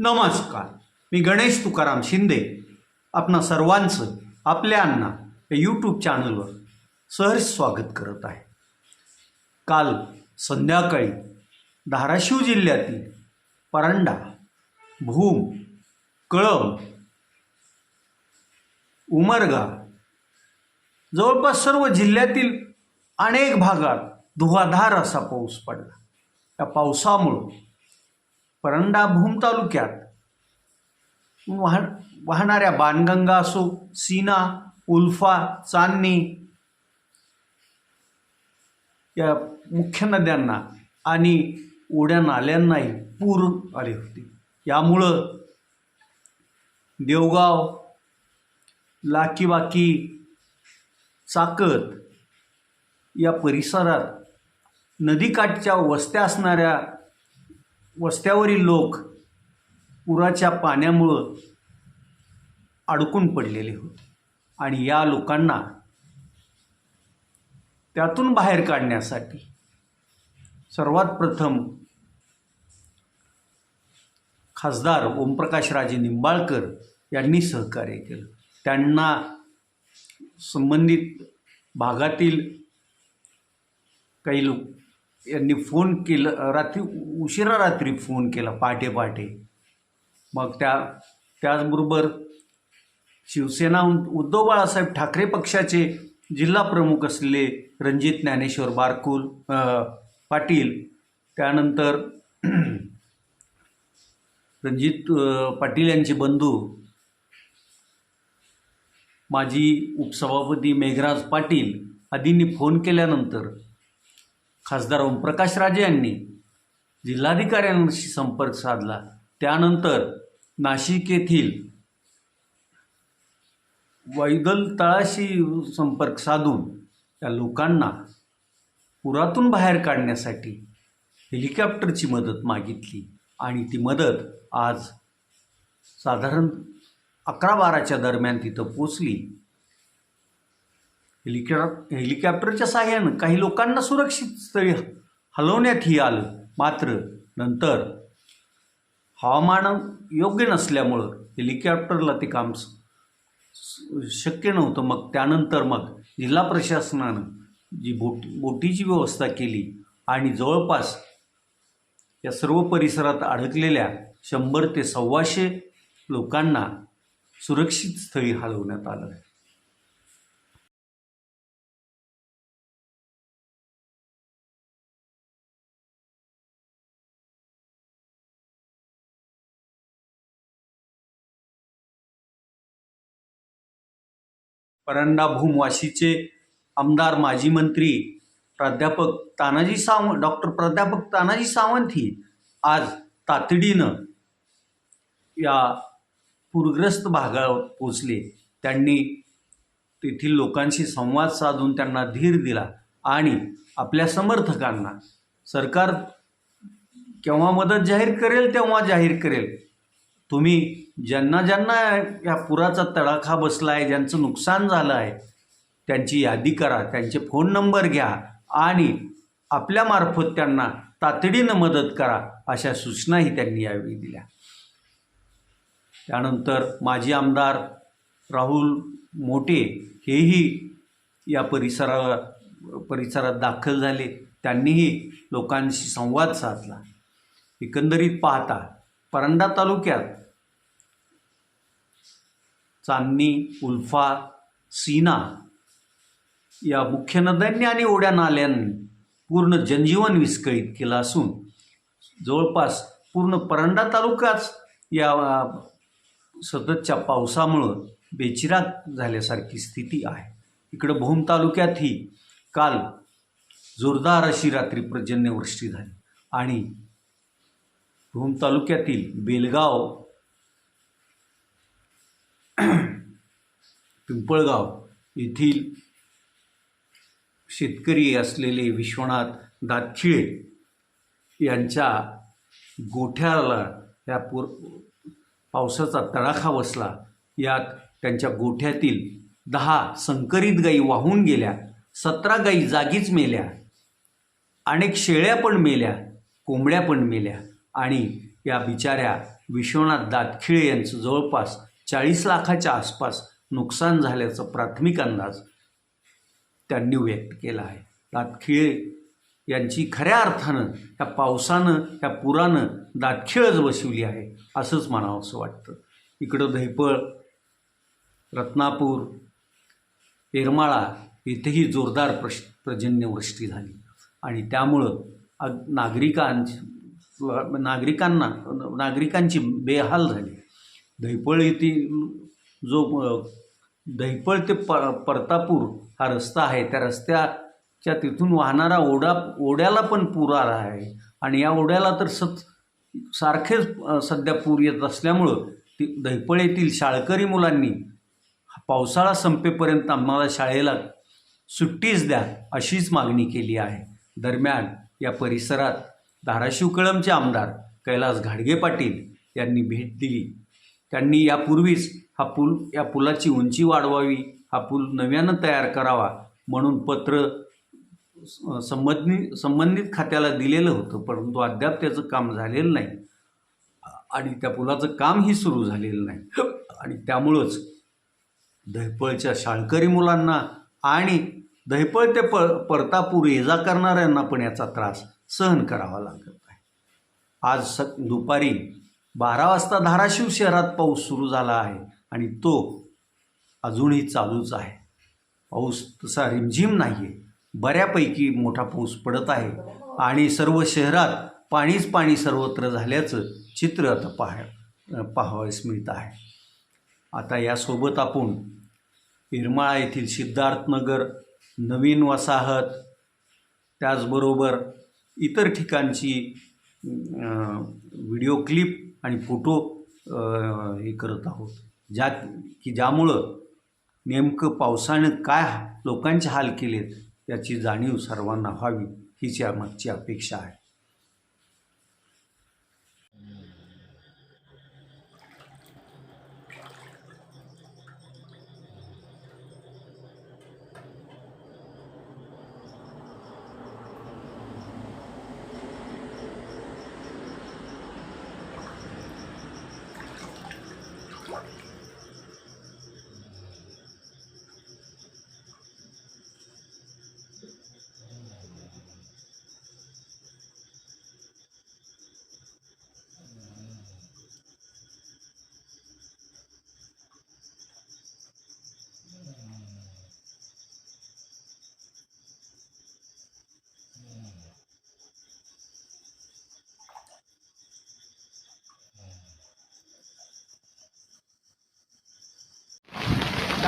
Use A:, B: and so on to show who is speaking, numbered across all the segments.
A: नमस्कार. मी गणेश तुकाराम शिंदे. आपणा सर्वांचं आपल्या अण्णा या यूट्यूब चॅनलवर सहर्ष स्वागत करत आहे. काल संध्याकाळी धाराशिव जिल्ह्यातील परांडा भूम कळम उमरगा जवळपास सर्व जिल्ह्यातील अनेक भागात धुवाधार असा पाऊस पडला. या पावसामुळं परंडा भूम तालुक्यात वाह वाहणाऱ्या बाणगंगा असो सीना उल्फा चांदणी या मुख्य नद्यांना आणि ओढ्या नाल्यांनाही पूर आले होते. यामुळं देवगाव लाकीबाकी चाकत या परिसरात नदीकाठच्या वस्त्या असणाऱ्या वस्त्यावरील लोक पुराच्या पाण्यामुळं अडकून पडलेले होते. आणि या लोकांना त्यातून बाहेर काढण्यासाठी सर्वात प्रथम खासदार ओमप्रकाशराजे निंबाळकर यांनी सहकार्य केलं. त्यांना संबंधित भागातील काही लोक यांनी फोन केलं रात्री उशिरा रात्री फोन केला पहाटे पहाटे मग त्या त्याचबरोबर शिवसेना उद्धव बाळासाहेब ठाकरे पक्षाचे जिल्हा प्रमुख असलेले रणजित ज्ञानेश्वर बारकुल पाटील त्यानंतर रणजित पाटील यांचे बंधू माजी उपसभापती मेघराज पाटील आदींनी फोन केल्यानंतर खासदार ओमप्रकाश राजे यांनी जिल्हाधिकाऱ्यांशी संपर्क साधला. त्यानंतर नाशिक येथील वैदल तळाशी संपर्क साधून त्या लोकांना पुरातून बाहेर काढण्यासाठी हेलिकॉप्टरची मदत मागितली. आणि ती मदत आज साधारण अकरा बाराच्या दरम्यान तिथं पोचली हेलिकॉप्टर हेलिकॉप्टरच्या सहाय्यानं काही लोकांना सुरक्षित स्थळी हलवण्यातही आलं. मात्र नंतर हवामान योग्य नसल्यामुळं हेलिकॉप्टरला ते काम स- शक्य नव्हतं. मग त्यानंतर मग जिल्हा प्रशासनानं जी बोट बोटीची व्यवस्था केली आणि जवळपास या सर्व परिसरात अडकलेल्या शंभर ते सव्वाशे लोकांना सुरक्षित स्थळी हलवण्यात आलं. परंडा भूमवाशीचे आमदार माजी मंत्री प्राध्यापक तानाजी सावंत डॉक्टर प्राध्यापक तानाजी सावंत ही आज तातडीनं या पूरग्रस्त भागावर पोचले त्यांनी तेथील लोकांशी संवाद साधून त्यांना धीर दिला आणि आपल्या समर्थकांना सरकार केव्हा मदत जाहीर करेल तेव्हा जाहीर करेल. तुम्ही ज्यांना ज्यांना या पुराचा तडाखा बसला आहे ज्यांचं नुकसान झालं आहे त्यांची यादी करा त्यांचे फोन नंबर घ्या आणि आपल्यामार्फत त्यांना तातडीनं मदत करा अशा सूचनाही त्यांनी यावेळी दिल्या. त्यानंतर माजी आमदार राहुल मोटे हेही या परिसरा परिसरात दाखल झाले. त्यांनीही लोकांशी संवाद साधला. एकंदरीत पाहता परंडा तालुक्यात चांदणी उल्फा सीना या मुख्य नद्यांनी आणि ओढ्या नाल्यांनी पूर्ण जनजीवन विस्कळीत केलं असून जवळपास पूर्ण परंडा तालुकाच या सततच्या पावसामुळं बेचिराग झाल्यासारखी स्थिती आहे. इकडं भूम तालुक्यातही काल जोरदार अशी रात्री पर्जन्यवृष्टी झाली आणि भूम तालुक्यातील बेलगाव पिंपळगाव येथील शेतकरी असलेले विश्वनाथ दातखिळे यांच्या गोठ्याला या पूर पावसाचा तडाखा बसला. यात त्यांच्या गोठ्यातील दहा संकरित गाई वाहून गेल्या सतरा गाई जागीच मेल्या अनेक शेळ्या पण मेल्या कोंबड्या पण मेल्या आणि या बिचाऱ्या विश्वनाथ दातखिळे यांचं जवळपास चाळीस लाखाच्या आसपास नुकसान झाल्याचा प्राथमिक अंदाज त्यांनी व्यक्त केला आहे. दातखिळे यांची खऱ्या अर्थानं ह्या पावसानं ह्या पुरानं दातखिळच बसवली आहे असंच म्हणावं असं वाटतं. इकडं धैपळ रत्नापूर येरमाळा इथेही जोरदार प्रश पर्जन्यवृष्टी झाली. आणि त्यामुळं अग नागरिकांना नागरिकांची बेहाल झाली. दहिपळ येथील जो अ, दहिपळ ते प परतापूर हा रस्ता आहे. त्या रस्त्याच्या तिथून वाहणारा ओढा ओढ्याला पण पूर आला आहे. आणि या ओढ्याला तर सत सारखेच सध्या पूर येत असल्यामुळं ती दहिपळ येथील शाळकरी मुलांनी पावसाळा संपेपर्यंत आम्हाला शाळेला सुट्टीच द्या अशीच मागणी केली आहे. दरम्यान या परिसरात धाराशिव कळमचे आमदार कैलास घाडगे पाटील यांनी भेट दिली. त्यांनी यापूर्वीच हा पूल या पुलाची उंची वाढवावी हा पूल नव्यानं तयार करावा म्हणून पत्र संबंधित संबंधित खात्याला दिलेलं होतं परंतु अद्याप त्याचं काम झालेलं नाही. आणि त्या पुलाचं कामही सुरू झालेलं नाही. आणि त्यामुळंच दहपळच्या शाळकरी मुलांना आणि दहपळ ते प परतापूर ये जा करणाऱ्यांना पण याचा त्रास सहन करावा लागत आहे आज स दुपारी बारा वाजता धाराशिव शहरात पाऊस सुरू झाला आहे आणि तो अजूनही चालूच आहे. पाऊस तसा रिमझिम नाही आहे बऱ्यापैकी मोठा पाऊस पडत आहे आणि सर्व शहरात पाणीच पाणी सर्वत्र झाल्याचं चित्र आता पाहा पाहावयास मिळत आहे. आता यासोबत आपण येरमाळा येथील सिद्धार्थनगर नवीन वसाहत त्याचबरोबर इतर ठिकाणची व्हिडिओ क्लिप आणि फोटो हे करत आहोत. ज्या की ज्यामुळं नेमकं पावसानं काय लोकांचे हाल केलेत याची जाणीव सर्वांना व्हावी हीच यामागची अपेक्षा आहे.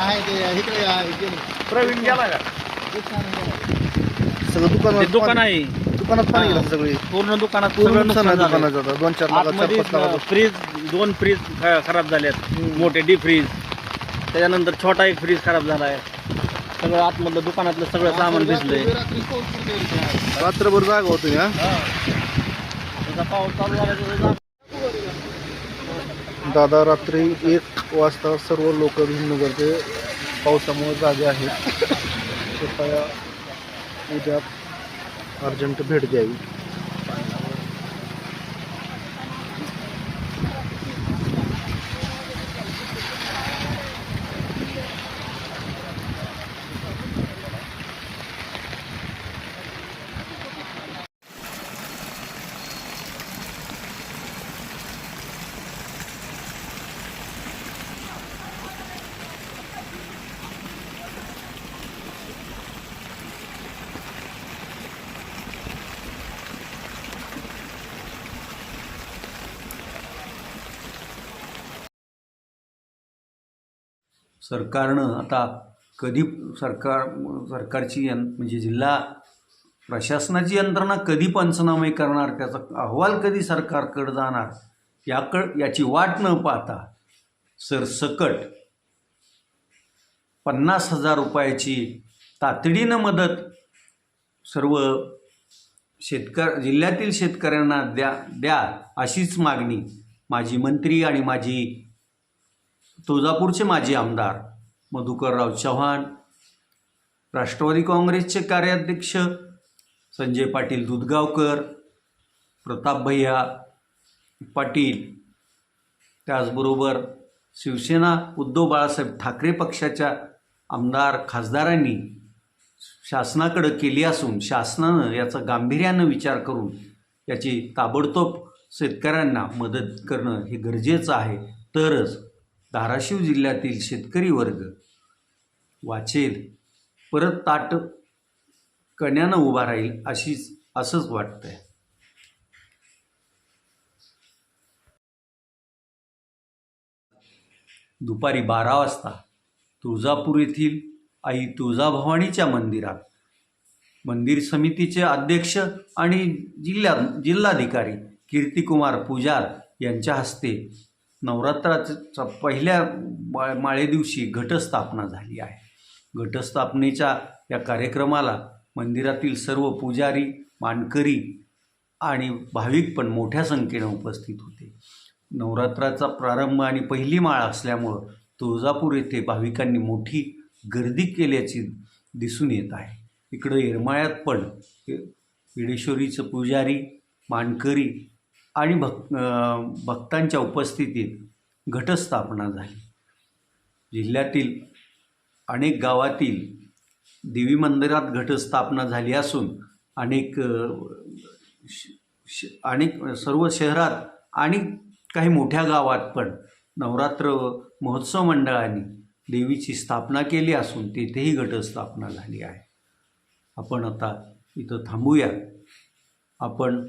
B: ते इकडे.
C: प्रवीण गेला का?
B: सगळं दुकानात
C: ते दुकान
B: पाणी-
C: आहे.
B: दुकानात पाणी गेलं सगळी.
C: पूर्ण दुकानात
B: पूर्ण नुकसान आहे
C: झालंय.
B: दोन चार लाख चार
C: आतमध्ये
B: पाच लाख
C: फ्रीज दोन फ्रीज ख- खराब झालेत. मोठे डी फ्रीज त्याच्यानंतर छोटा एक फ्रीज खराब झालाय. सगळं आतमधलं दुकानातलं सगळं सामान भिजलंय.
B: रात्रभर जागा होतो हा.
C: त्याचा पाऊस चालू झाला की
B: दादा रात्री एक वाजता सर्व लोक भीमनगरचे पावसामुळे जागे आहेत. कृपया उद्या अर्जंट भेट द्यावी.
A: सरकारनं आता कधी सरकार सरकारची यं म्हणजे जिल्हा प्रशासनाची यंत्रणा कधी पंचनामे करणार त्याचा अहवाल कधी सरकारकडे जाणार याकड याची वाट न पाहता सरसकट पन्नास हजार रुपयाची तातडीनं मदत सर्व शेतकर जिल्ह्यातील शेतकऱ्यांना द्या द्या अशीच मागणी माजी मंत्री आणि माजी तुळजापूरचे माजी आमदार मधुकरराव चव्हाण राष्ट्रवादी काँग्रेसचे कार्याध्यक्ष संजय पाटील दुधगावकर प्रताप भैया पाटील त्याचबरोबर शिवसेना उद्धव बाळासाहेब ठाकरे पक्षाच्या आमदार खासदारांनी शासनाकडं केली असून शासनानं याचा गांभीर्यानं विचार करून याची ताबडतोब शेतकऱ्यांना मदत करणं हे गरजेचं आहे. तरच धाराशिव जिल्ह्यातील शेतकरी वर्ग वाचेल परत ताट कण्यानं उभा राहील अशीच असंच वाटतंय. दुपारी बारा वाजता तुळजापूर येथील आई तुळजाभवानीच्या मंदिरात मंदिर समितीचे अध्यक्ष आणि जिल्हा जिल्हाधिकारी कीर्तिकुमार पुजार यांच्या हस्ते नवरात्राचा पहिल्या मा माळे दिवशी घटस्थापना झाली आहे. घटस्थापनेच्या या कार्यक्रमाला मंदिरातील सर्व पुजारी मानकरी आणि भाविक पण मोठ्या संख्येनं उपस्थित होते. नवरात्राचा प्रारंभ आणि पहिली माळ असल्यामुळं तुळजापूर येथे भाविकांनी मोठी गर्दी केल्याची दिसून येत आहे. इकडं येरमाळ्यात पण येडेश्वरीचं पुजारी मानकरी आणि भक् भक्तांच्या उपस्थितीत घटस्थापना झाली. जिल्ह्यातील अनेक गावातील देवी मंदिरात घटस्थापना झाली असून अनेक श- श- अनेक सर्व शहरात आणि काही मोठ्या गावात पण नवरात्र महोत्सव मंडळांनी देवीची स्थापना केली असून तेथेही घटस्थापना झाली आहे. आपण आता इथं थांबूया. आपण